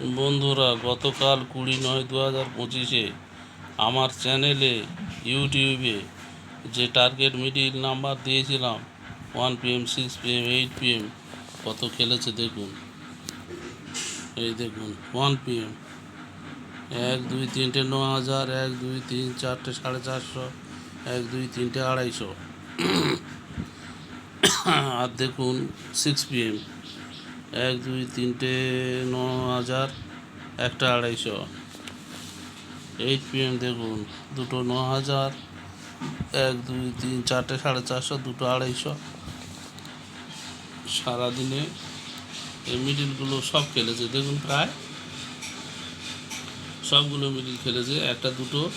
বন্ধুরা, গতকাল কুড়ি নয় দু হাজার পঁচিশে আমার চ্যানেলে, ইউটিউবে যে টার্গেট মিডিল নাম্বার দিয়েছিলাম one PM six PM eight PM কত খেলেছে দেখুন। এই দেখুন ওয়ান পিএম এক দুই তিনটে ন হাজার, এক দুই তিন চারটে সাড়ে চারশো, এক দুই তিনটে আড়াইশো। আর দেখুন সিক্স পিএম এক, দুই, তিনটে ন হাজার একটা আড়াইশো। এইট পিএম দেখুন, দুটো ন হাজার, এক, দুই, তিন, চারটে সাড়ে চারশো, দুটো আড়াইশো। সারাদিনে এই মিডিলগুলো সব খেলেছে, দেখুন প্রায়। সবগুলো মিডিল খেলেছে, একটা দুটো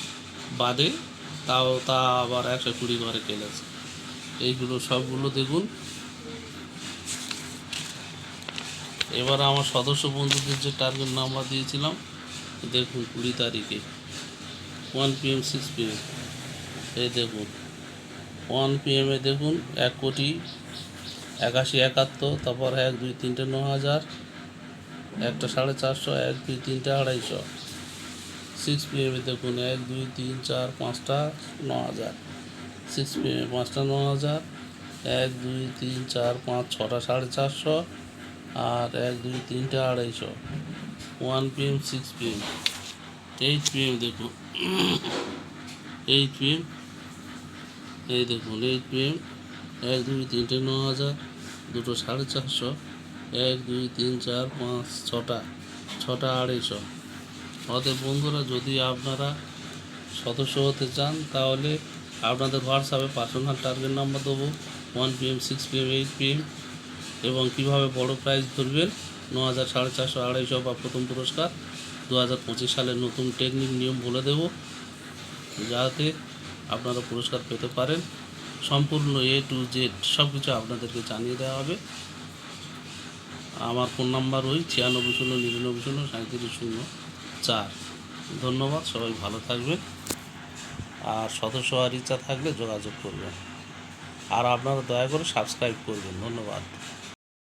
বাদে, তাও তা আবার একশো কুড়ি ঘরে খেলেছে। এইগুলো সবগুলো দেখুন এবার আমার সদস্য বন্ধুদের যে টার্গেট নাম্বার দিয়েছিলাম, দেখুন কুড়ি তারিখে ওয়ান পিএম সিক্স পিএম এই দেখুন ওয়ান পিএমে দেখুন, এক কোটি একাশি একাত্তর, তারপর এক, দুই, তিনটে, ন হাজার, একটা সাড়ে চারশো, এক, দুই, তিনটে, আড়াইশো সিক্স পিএমে দেখুন, এক, দুই, তিন, চার, পাঁচটা, ন হাজার সিক্স পি পিএমে পাঁচটা, ন হাজার, এক, দুই, তিন, চার, পাঁচ, ছটা, সাড়ে চারশো আর এক, দুই, তিনটে, আড়াইশো। One PM, six PM. Eight PM দেখুন। Eight PM. এই দেখুন, এইট পিএম। এক, দুই, তিনটে, ন হাজার। দুটো সাড়ে চারশো। এক, দুই, তিন, চার, পাঁচ, ছটা। ছটা, আড়াইশো। অতএব বন্ধুরা, যদি আপনারা সদস্য হতে চান, তাহলে আপনাদের হোয়াটসঅ্যাপে পার্সোনাল টার্গেট নাম্বার দেবো। One PM six PM eight PM এবং কীভাবে বড় প্রাইজ ধরবেন? ন হাজার সাড়ে চারশো আড়াইশো বা প্রথম পুরস্কার। দু হাজার পঁচিশ সালের নতুন টেকনিক নিয়ম বলে দেবো, যাতে আপনারা পুরস্কার পেতে পারেন। সম্পূর্ণ এ টু জেড সব কিছু আপনাদেরকে জানিয়ে দেওয়া হবে। আমার ফোন নাম্বার ওই ছিয়ানব্বই শূন্য, নিরানব্বই শূন্য সাঁত্রিশ শূন্য, চার। ধন্যবাদ, সবাই ভালো থাকবেন। আর সদস্য হওয়ার ইচ্ছা থাকলে যোগাযোগ করবেন। আর আপনারা দয়া করে সাবস্ক্রাইব করবেন। ধন্যবাদ।